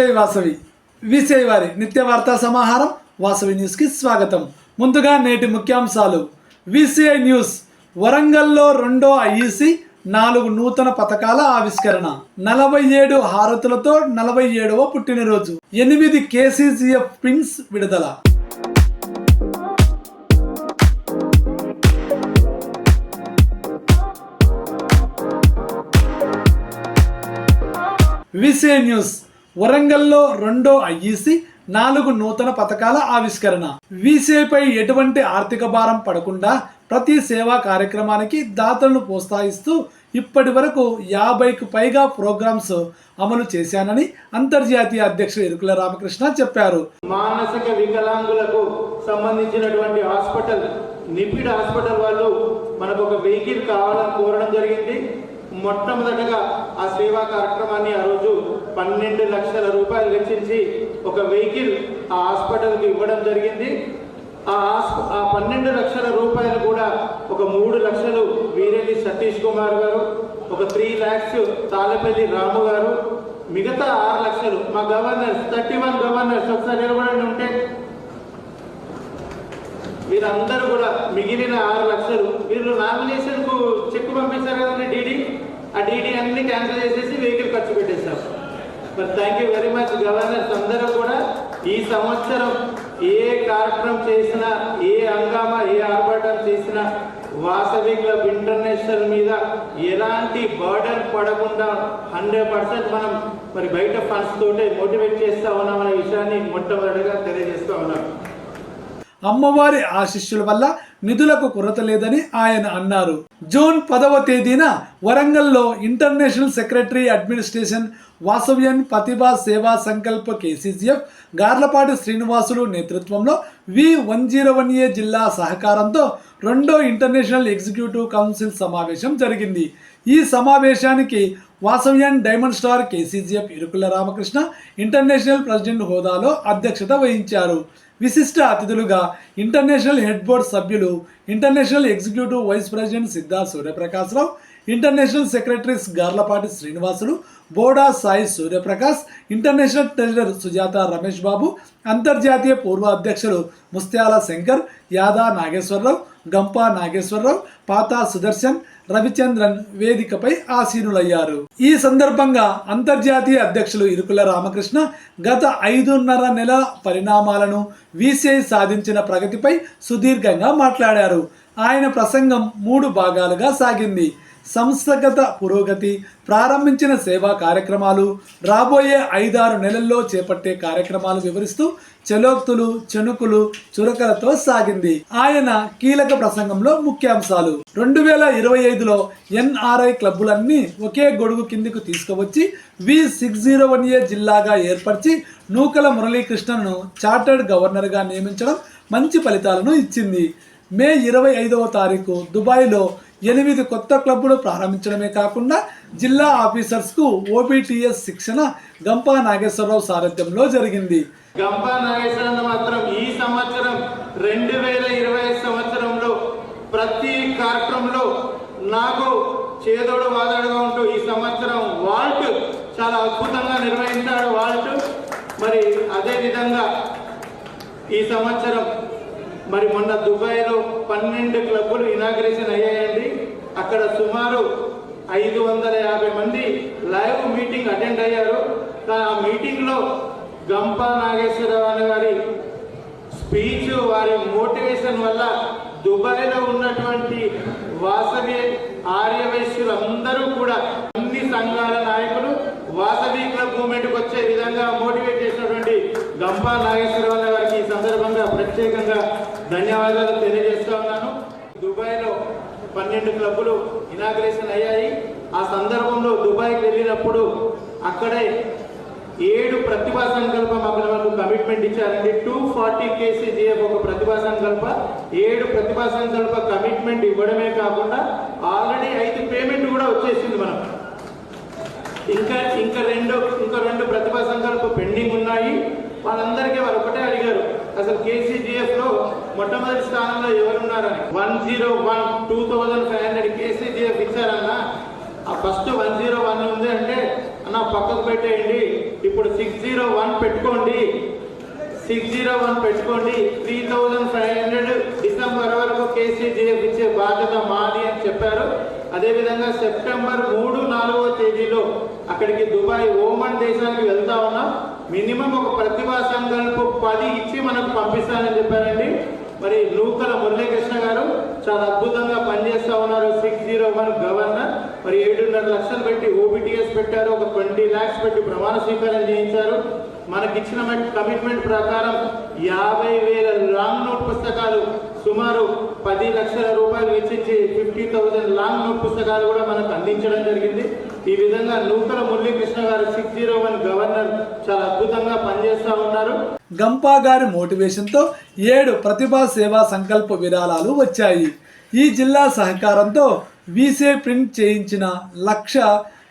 జై వాసవి. విసేయ్ వారి నిత్య వార్తా సమాహారం వాసవి న్యూస్కి స్వాగతం. ముందుగా నేటి ముఖ్యాంశాలు. VCI news. వరంగల్లో రెండో ఐఈసి నాలుగు నూతన పథకాల ఆవిష్కరణ. నలభై ఏడు హారతులతో నలభై ఏడవ పుట్టినరోజు. ఎనిమిది కేసీసీఎఫ్ పిన్స్ విడుదల. విసే న్యూస్. వరంగల్లో రెండో ఐఈసి నాలుగు నూతన పథకాల ఆవిష్కరణ. వీసీఐపై ఎటువంటి ఆర్థిక భారం పడకుండా ప్రతి సేవా కార్యక్రమానికి దాతలను ప్రోత్సహిస్తూ ఇప్పటి వరకు యాభైకు పైగా ప్రోగ్రామ్స్ అమలు చేశానని అంతర్జాతీయ అధ్యక్షుడు ఇరుకుల రామకృష్ణ చెప్పారు. మానసిక వికలాంగులకు సంబంధించినటువంటి హాస్పిటల్ నిపిడ్ హాస్పిటల్ వాళ్ళు మనకు ఒక వెహికల్ కావాలని కోరడం జరిగింది. మొట్టమొదటగా ఆ సేవా కార్యక్రమాన్ని ఆ రోజు పన్నెండు లక్షల రూపాయలు వెచ్చించి ఒక వెహికల్ ఆ హాస్పిటల్కి ఇవ్వడం జరిగింది. ఆ ఆ పన్నెండు లక్షల రూపాయలు కూడా ఒక మూడు లక్షలు వీరెల్లి సతీష్ కుమార్ గారు ఒక త్రీ ల్యాక్స్ తాళపల్లి రాము గారు మిగతా ఆరు లక్షలు మా గవర్నర్స్ థర్టీ వన్ గవర్నర్స్ ఒకసారి నిలబడండి ఉంటే వీరందరూ కూడా మిగిలిన ఆరు లక్షలు వీళ్ళు నామినేషన్కు చెక్ పంపించారు కదండి డీడీ? ఆ డీడీ అన్ని క్యాన్సిల్ చేసేసి వెహికల్ ఖర్చు పెట్టేశారు. మరి thank you very much governors అందరూ కూడా. ఈ సంవత్సరం ఏ కార్యక్రమం చేసినా ఏ హంగామా ఏ ఆర్భాటం చేసినా వాసవి క్లబ్ ఇంటర్నేషనల్ మీద ఎలాంటి బర్డన్ పడకుండా హండ్రెడ్ పర్సెంట్ మనం మరి బయట ఫండ్స్ తోటే మోటివేట్ చేస్తా ఉన్నాం అనే విషయాన్ని మొట్టమొదటిగా తెలియజేస్తూ ఉన్నాం. అమ్మవారి ఆశిష్యుల వల్ల నిధులకు కొరత లేదని ఆయన అన్నారు. జూన్ పదవ తేదీన వరంగల్లో ఇంటర్నేషనల్ సెక్రటరీ అడ్మినిస్ట్రేషన్ వాసవ్యన్ ప్రతిభా సేవా సంకల్ప కేసీసీఎఫ్ గార్లపాటి శ్రీనివాసులు నేతృత్వంలో V one zero one A జిల్లా సహకారంతో రెండో ఇంటర్నేషనల్ ఎగ్జిక్యూటివ్ కౌన్సిల్ సమావేశం జరిగింది. ఈ సమావేశానికి Vasavyan diamond star KCGF Irukula Ramakrishna international president హోదాలో అధ్యక్షత వహించారు. విశిష్ట అతిథులుగా ఇంటర్నేషనల్ హెడ్ బోర్డ్ సభ్యులు international executive vice president Siddharth Suryaprakashrao international secretaries Garlapati Srinivasulu Boda Sai Suryaprakash international treasurer Sujatha Ramesh Babu అంతర్జాతీయ పూర్వ అధ్యక్షులు ముస్త్యాల శంకర్ యాదా నాగేశ్వరరావు గంపా నాగేశ్వరరావు పాతా సుదర్శన్ రవిచంద్రన్ వేదికపై ఆసీనులయ్యారు. ఈ సందర్భంగా అంతర్జాతీయ అధ్యక్షులు ఇరుకుల రామకృష్ణ గత ఐదున్నర నెల పరిణామాలను వీసీఐ సాధించిన ప్రగతిపై సుదీర్ఘంగా మాట్లాడారు. ఆయన ప్రసంగం మూడు భాగాలుగా సాగింది. సంస్థగత పురోగతి ప్రారంభించిన సేవా కార్యక్రమాలు రాబోయే ఐదారు నెలల్లో చేపట్టే కార్యక్రమాలు వివరిస్తూ చలోక్తులు చెనుకులు చురకలతో సాగింది. ఆయన కీలక ప్రసంగంలో ముఖ్యాంశాలు. రెండు వేల ఇరవై ఐదులో ఎన్ఆర్ఐ క్లబ్బులన్నీ ఒకే గొడుగు కిందికి తీసుకువచ్చి V six zero one A జిల్లాగా ఏర్పరిచి నూకల మురళీకృష్ణను చార్టర్డ్ గవర్నర్గా నియమించడం మంచి ఫలితాలను ఇచ్చింది. మే ఇరవై ఐదవ తారీఖు దుబాయ్లో ఎనిమిది కొత్త క్లబ్లు ప్రారంభించడమే కాకుండా జిల్లా ఆఫీసర్స్కు ఓబీటీఎస్ శిక్షణ గంపా నాగేశ్వరరావు సారథ్యంలో జరిగింది. గంపా నాగేశ్వరరావు మాత్రం ఈ సంవత్సరం రెండు వేల ఇరవై సంవత్సరంలో ప్రతి కార్యక్రమంలో నాకు చేదోడు వాదడుగా ఉంటూ ఈ సంవత్సరం వాల్ట్ చాలా అద్భుతంగా నిర్వహించాడు వాల్ట్. మరి అదే విధంగా ఈ సంవత్సరం మరి మొన్న దుబాయ్లో పన్నెండు క్లబ్బులు ఇనాగ్రేషన్ అయ్యాయండి. అక్కడ సుమారు ఐదు వందల యాభై మంది లైవ్ మీటింగ్ అటెండ్ అయ్యారు. ఆ మీటింగ్లో గంపా నాగేశ్వరరావు గారి స్పీచ్ వారి మోటివేషన్ వల్ల దుబాయ్లో ఉన్నటువంటి వాసవి ఆర్యవైశ్యులు అందరూ కూడా అన్ని సంఘాల నాయకులు వాసవి క్లబ్ మూమెంట్కి వచ్చే విధంగా మోటివేట్ చేసినటువంటి గంపా నాగేశ్వరరావు గారికి ఈ సందర్భంగా ప్రత్యేకంగా ధన్యవాదాలు తెలియజేస్తా ఉన్నాను. దుబాయ్లో పన్నెండు క్లబ్బులు ఇనాగ్రేషన్ అయ్యాయి. ఆ సందర్భంలో దుబాయ్కి వెళ్ళినప్పుడు అక్కడే ఏడు ప్రతిభా సంకల్ప మాకు కమిట్మెంట్ ఇచ్చారండి. టూ ఫార్టీ కేసీజీఎఫ్ ఒక ప్రతిభా సంకల్ప. ఏడు ప్రతిభా సంకల్ప కమిట్మెంట్ ఇవ్వడమే కాకుండా ఆల్రెడీ ఐదు పేమెంట్ కూడా వచ్చేసింది మనం. ఇంకా ఇంకా రెండు ఇంకా రెండు ప్రతిభా సంకల్ప పెండింగ్ ఉన్నాయి. వాళ్ళందరికీ వాళ్ళు ఒకటే అడిగారు. అసలు కేసీజీఎఫ్లో మొట్టమొదటి స్థానంలో ఎవరున్నారని? One zero one two thousand five hundred KCGF ఇచ్చారన్నా ఆ ఫస్ట్ వన్ జీరో వన్ ఉంది అంటే అన్న పక్కకు పెట్టేయండి. ఇప్పుడు సిక్స్ జీరో వన్ పెట్టుకోండి. సిక్స్ జీరో వన్ పెట్టుకోండి. Three thousand five hundred December వరకు కేసీజీఎఫ్ ఇచ్చే బాధ్యత మాది అని చెప్పారు. అదేవిధంగా సెప్టెంబర్ మూడు నాలుగవ తేదీలో అక్కడికి దుబాయ్ ఓమన్ దేశానికి వెళ్తా ఉన్నాం మినిమం ఒక ప్రతిభా సంఘాలకు పది ఇచ్చి మనకు పంపిస్తానని చెప్పారండి. మరి నూకల మురళీకృష్ణ గారు చాలా అద్భుతంగా పనిచేస్తా ఉన్నారు. సిక్స్ జీరో వన్ గవర్నర్ మరి ఏడున్నర లక్షలు పెట్టి ఓబిటిఎస్ పెట్టారు. ఒక ట్వంటీ ల్యాక్స్ పెట్టి ప్రమాణ స్వీకారం చేయించారు. మనకిచ్చిన కమిట్మెంట్ ప్రకారం యాభై వేల లాంగ్ నోట్ పుస్తకాలు సుమారు పది లక్షల రూపాయలు వెచ్చించి ఫిఫ్టీ థౌసండ్ లాంగ్ నోట్ పుస్తకాలు కూడా మనకు అందించడం జరిగింది. ఈ విధంగా నూతన మురళీకృష్ణ గారు సిక్స్ జీరో వన్ గవర్నర్ చాలా అద్భుతంగా పనిచేస్తూ ఉన్నారు. గంపా గారి మోటివేషన్తో ఏడు ప్రతిభా సేవా సంకల్ప విరాళాలు వచ్చాయి. ఈ జిల్లా సహకారంతో వీసే ప్రింట్ చేయించిన లక్ష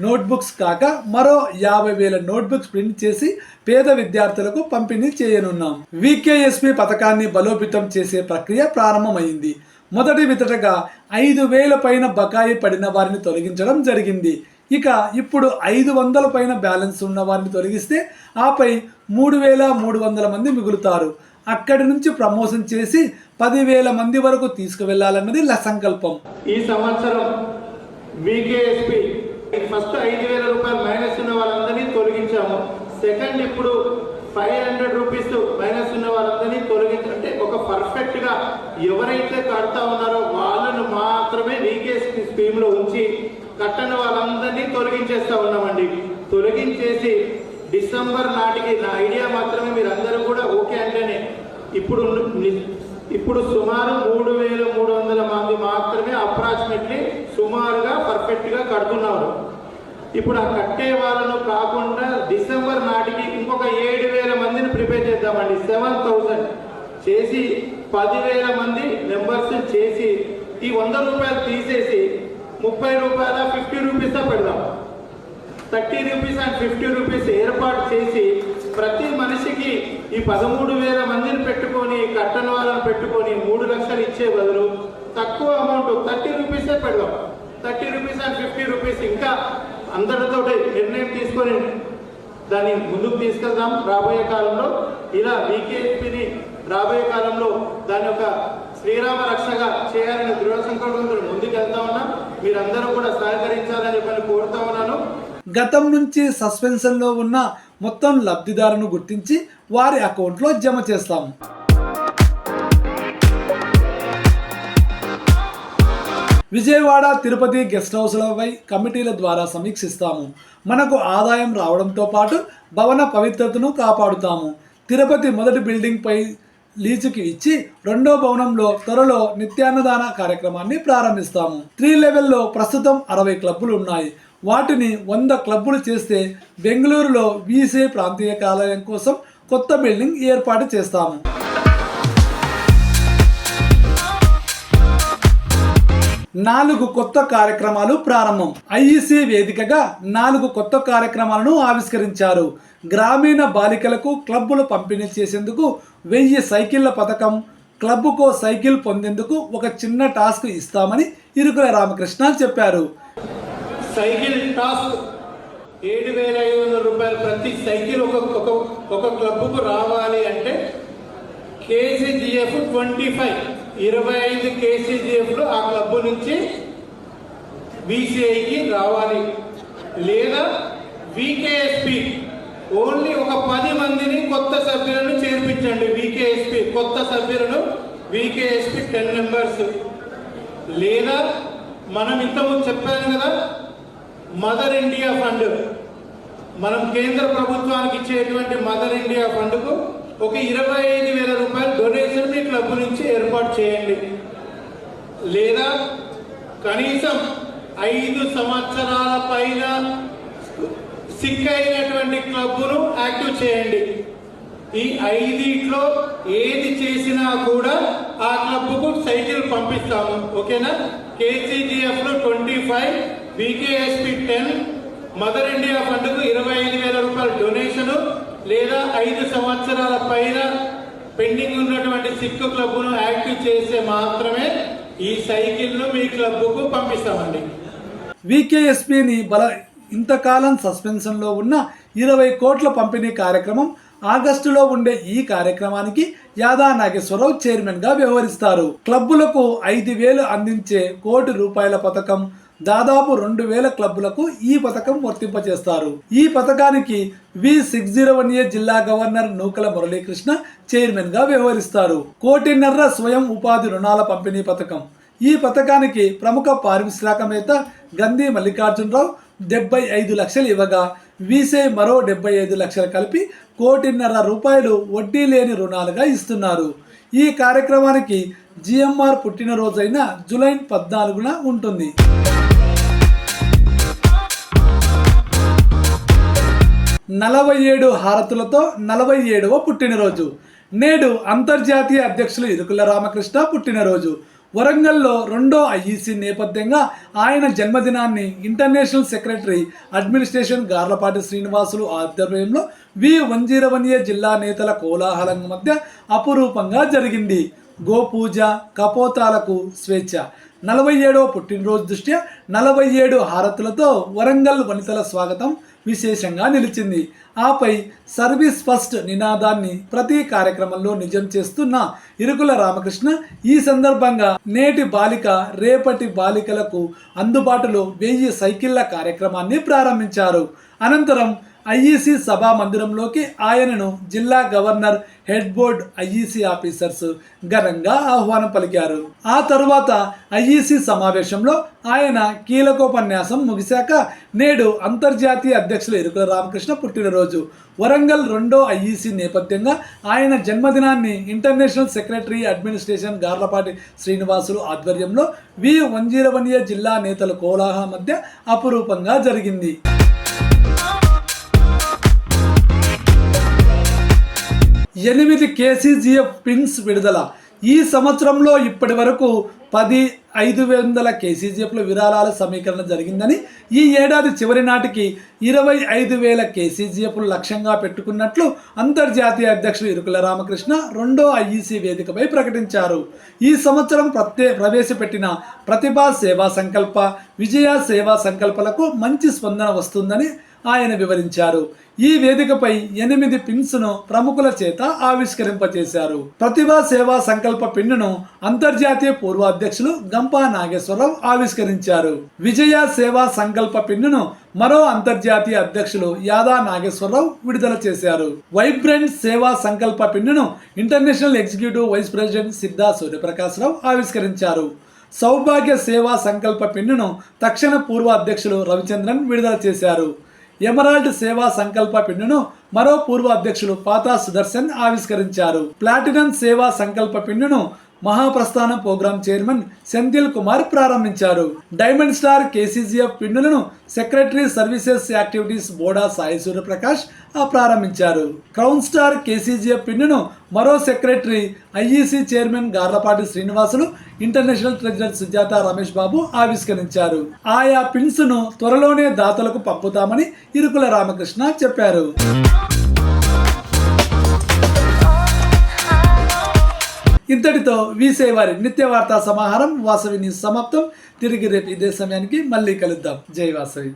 నోట్బుక్స్ కాక మరో యాభై వేల నోట్బుక్స్ ప్రింట్ చేసి పేద విద్యార్థులకు పంపిణీ చేయనున్నాం. వికేఎస్పి పథకాన్ని బలోపేతం చేసే ప్రక్రియ ప్రారంభమైంది. మొదటి విడతగా ఐదు వేల పైన బకాయి పడిన వారిని తొలగించడం జరిగింది. ఇక ఇప్పుడు ఐదు వందల పైన బ్యాలెన్స్ ఉన్న వారిని తొలగిస్తే ఆపై మూడు వేల మూడు వందల మంది మిగులుతారు. అక్కడి నుంచి ప్రమోషన్ చేసి పదివేల మంది వరకు తీసుకువెళ్ళాలన్నది సంకల్పం. ఈ సంవత్సరం వికేఎస్పి ఫస్ట్ ఐదు వేల రూపాయలు మైనస్ ఉన్న వాళ్ళందరినీ తొలగించాము. సెకండ్ ఇప్పుడు ఫైవ్ హండ్రెడ్ రూపీస్ మైనస్ ఉన్న వాళ్ళందరినీ తొలగించంటే ఒక పర్ఫెక్ట్గా ఎవరైతే కడతా ఉన్నారో వాళ్ళను మాత్రమే వికేఎస్పి స్కీమ్లో ఉంచి కట్టని వాళ్ళందరినీ తొలగించేస్తా ఉన్నామండి. తొలగించేసి డిసెంబర్ నాటికి నా ఐడియా మాత్రమే మీరు అందరూ కూడా ఓకే అంటేనే ఇప్పుడు ఇప్పుడు సుమారు మూడు వేల మూడు వందల మంది మాత్రమే అప్రాక్సిమేట్లీ సుమారుగా పర్ఫెక్ట్గా కడుతున్నారు. ఇప్పుడు ఆ కట్టే వాళ్ళను కాకుండా డిసెంబర్ నాటికి ఇంకొక ఏడు వేల మందిని ప్రిపేర్ చేద్దామండి. సెవెన్ థౌసండ్ చేసి పదివేల మంది మెంబర్స్ చేసి ఈ వంద రూపాయలు తీసేసి ముప్పై రూపాయల ఫిఫ్టీ రూపీస్ పెడదాం. Thirty rupees and fifty rupees ఏర్పాటు చేసి ప్రతి మనిషికి ఈ పదమూడు వేల మందిని పెట్టుకొని కట్టన వాళ్ళని పెట్టుకొని మూడు లక్షలు ఇచ్చే బదులు తక్కువ అమౌంట్ థర్టీ రూపీసే పెడదాం. Thirty rupees and fifty rupees ఇంకా అందరితో నిర్ణయం తీసుకొని దాన్ని ముందుకు తీసుకెళ్దాం. రాబోయే కాలంలో ఇలా బీకేపీని రాబోయే కాలంలో దాని యొక్క శ్రీరామ రక్షగా చేయాలని దృఢ సంకల్పంతో ముందుకు వెళ్తా ఉన్నాం. మీరందరూ కూడా సహకరించాలని చెప్పని కోరుతా ఉన్నాను. గతం నుంచి సస్పెన్షన్లో ఉన్న మొత్తం లబ్ధిదారును గుర్తించి వారి అకౌంట్లో జమ చేస్తాం. విజయవాడ తిరుపతి గెస్ట్ హౌస్లపై కమిటీల ద్వారా సమీక్షిస్తాము. మనకు ఆదాయం రావడంతో పాటు భవన పవిత్రతను కాపాడుతాము. తిరుపతి మొదటి బిల్డింగ్పై లీజుకి ఇచ్చి రెండో భవనంలో త్వరలో నిత్యాన్నదాన కార్యక్రమాన్ని ప్రారంభిస్తాము. త్రీ లెవెల్లో ప్రస్తుతం అరవై క్లబ్బులు ఉన్నాయి. వాటిని వంద క్లబ్బులు చేస్తే బెంగళూరులో వీసే ప్రాంతీయ కార్యాలయం కోసం కొత్త బిల్డింగ్ ఏర్పాటు చేస్తాము. నాలుగు కొత్త కార్యక్రమాలు ప్రారంభం. ఐఈసీ వేదికగా నాలుగు కొత్త కార్యక్రమాలను ఆవిష్కరించారు. గ్రామీణ బాలికలకు క్లబ్బులు పంపిణీ చేసేందుకు వెయ్యి సైకిళ్ళ పథకం క్లబ్కు సైకిల్ పొందేందుకు ఒక చిన్న టాస్క్ ఇస్తామని ఇరుకుల రామకృష్ణ చెప్పారు. సైకిల్ టాస్క్ ఏడు వేల ఐదు వందల రూపాయలు ప్రతి సైకిల్ ఒక ఒక ఒక క్లబ్కు రావాలి అంటే కేసీజీఎఫ్ ట్వంటీ ఫైవ్. ఇరవై ఐదు కేసీజీఎఫ్లు ఆ క్లబ్ నుంచి బీసీఐకి రావాలి. లేదా వికేఎస్పి. ఓన్లీ ఒక పది మందిని కొత్త సభ్యులను చేర్పించండి వికేఎస్పి. కొత్త సభ్యులను వికేఎస్పి టెన్ మెంబర్స్. లేదా మనం ఇంతకుముందు చెప్పాను కదా మదర్ ఇండియా ఫండ్ మనం కేంద్ర ప్రభుత్వానికి ఇచ్చేటువంటి మదర్ ఇండియా ఫండ్కు ఒక ఇరవై ఐదు వేల రూపాయలు డొనేషన్ మీ క్లబ్ నుంచి ఏర్పాటు చేయండి. లేదా కనీసం ఐదు సంవత్సరాల పైన సిక్ అయినటువంటి క్లబ్ను యాక్టివ్ చేయండి. ఈ ఐదిట్లో ఏది చేసినా కూడా ఆ క్లబ్కు సైకిల్ పంపిస్తాము. ఓకేనా? కేసీజీఎఫ్లో twenty five VKSP ten mother India ఫండ్కు ఇరవై ఐదు వేల రూపాయల డొనేషన్ లేదా ఐదు సంవత్సరాల పైన పెండింగ్ ఉన్నటువంటి సిక్కు క్లబ్ను యాక్టివ్ చేస్తే మాత్రమే ఈ సైకిల్ను మీ క్లబ్కు పంపిస్తామండి. వికేఎస్పిని బల ఇంతకాలం సస్పెన్షన్లో ఉన్న ఇరవై కోట్ల పంపిణీ కార్యక్రమం ఆగస్టులో ఉండే ఈ కార్యక్రమానికి యాదా నాగేశ్వరరావు చైర్మన్గా వ్యవహరిస్తారు. క్లబ్బులకు ఐదు వేలు అందించే కోటి రూపాయల పథకం దాదాపు రెండు వేల క్లబ్బులకు ఈ పథకం వర్తింపజేస్తారు ఈ పథకానికి V six zero one A జిల్లా గవర్నర్ నూకల మురళీకృష్ణ చైర్మన్గా వ్యవహరిస్తారు. కోటిన్నర స్వయం ఉపాధి రుణాల పంపిణీ పథకం. ఈ పథకానికి ప్రముఖ పారిశ్రామికవేత్త గంధీ మల్లికార్జునరావు డెబ్బై ఐదు లక్షలు ఇవ్వగా వీసే మరో డెబ్బై ఐదు లక్షలు కలిపి కోటిన్నర రూపాయలు వడ్డీ లేని రుణాలుగా ఇస్తున్నారు. ఈ కార్యక్రమానికి జిఎంఆర్ పుట్టినరోజైన జూలై పద్నాలుగున ఉంటుంది. నలభై ఏడు హారతులతో నలభై ఏడవ పుట్టినరోజు. నేడు అంతర్జాతీయ అధ్యక్షులు ఇరుకుల రామకృష్ణ పుట్టినరోజు. వరంగల్లో రెండో ఐఈసీ నేపథ్యంగా ఆయన జన్మదినాన్ని international secretary administration Garlapati Srinivasulu ఆధ్వర్యంలో V one zero one A జిల్లా నేతల కోలాహలం మధ్య అపురూపంగా జరిగింది. గోపూజ కపోతాలకు స్వేచ్ఛ. నలభై ఏడవ పుట్టినరోజు దృష్ట్యా నలభై ఏడు హారతులతో వరంగల్ వనితల స్వాగతం. విశేషంగా నిలిచింది. ఆపై సర్వీస్ ఫస్ట్ నినాదాన్ని ప్రతి కార్యక్రమంలో నిజం చేస్తున్న ఇరుకుల రామకృష్ణ ఈ సందర్భంగా నేటి బాలిక రేపటి బాలికలకు అందుబాటులో వెయ్యి సైకిళ్ళ కార్యక్రమాన్ని ప్రారంభించారు. అనంతరం ఐఈసీ సభా మందిరంలోకి ఆయనను జిల్లా governor head board IEC officers ఘనంగా ఆహ్వానం పలికారు. ఆ తరువాత ఐఈసీ సమావేశంలో ఆయన కీలకోపన్యాసం ముగిశాక నేడు అంతర్జాతీయ అధ్యక్షులు ఇరుకుల రామకృష్ణ పుట్టినరోజు. వరంగల్ రెండో ఐఈసీ నేపథ్యంగా ఆయన జన్మదినాన్ని international secretary administration Garlapati Srinivasulu ఆధ్వర్యంలో V one zero one A జిల్లా నేతల కోలాహల మధ్య అపురూపంగా జరిగింది. ఎనిమిది కేసీజీఎఫ్ పిన్స్ విడుదల. ఈ సంవత్సరంలో ఇప్పటి వరకు పది ఐదు వందల కేసీజీఎఫ్ల విరాళాల సమీకరణ జరిగిందని ఈ ఏడాది చివరి నాటికి ఇరవై ఐదు వేల కేసీజీఎఫ్లు లక్ష్యంగా పెట్టుకున్నట్లు అంతర్జాతీయ అధ్యక్షుడు ఇరుకుల రామకృష్ణ రెండో ఐఈసీ వేదికపై ప్రకటించారు. ఈ సంవత్సరం ప్రత్యే ప్రవేశపెట్టిన ప్రతిభా సేవా సంకల్ప విజయ సేవా సంకల్పలకు మంచి స్పందన వస్తుందని ఆయన వివరించారు. ఈ వేదికపై ఎనిమిది పిన్స్ను ప్రముఖుల చేత ఆవిష్కరింపచేశారు. ప్రతిభా సేవా సంకల్ప పిన్నును అంతర్జాతీయ పూర్వ అధ్యక్షులు గంపా నాగేశ్వరరావు ఆవిష్కరించారు. విజయ సేవా సంకల్ప పిన్నును మరో అంతర్జాతీయ అధ్యక్షులు యాదా నాగేశ్వరరావు విడుదల చేశారు. వైబ్రెంట్ సేవా సంకల్ప పిన్నును international executive vice president Siddha Suryaprakashrao ఆవిష్కరించారు. సౌభాగ్య సేవా సంకల్ప పిన్నును తక్షణ పూర్వ అధ్యక్షులు రవిచంద్రన్ విడుదల చేశారు. ఎమరాల్డ్ సేవా సంకల్ప పిన్నును మరో పూర్వ అధ్యక్షులు పాతా సుదర్శన్ ఆవిష్కరించారు. ప్లాటినం సేవా సంకల్ప పిన్నును మహాప్రస్థానం ప్రోగ్రాం చైర్మన్ సెంథిల్ కుమార్ ప్రారంభించారు. Diamond star KCGF పిన్నులను secretary services activities Boda Sai Suryaprakash ప్రారంభించారు. క్రౌన్ స్టార్ కేసీజీఎఫ్ పిన్నును మరో secretary IEC chairman Garlapati Srinivasulu international treasurer Sujatha Ramesh Babu ఆవిష్కరించారు. ఆయా పిన్స్ను త్వరలోనే దాతలకు పంపుతామని ఇరుకుల రామకృష్ణ చెప్పారు. ఇంతటితో వీసేవారి నిత్య వార్తా సమాహారం వాసవిని సమాప్తం. తిరిగి రేపు ఇదే సమయానికి మళ్ళీ కలుద్దాం. జై వాసవి.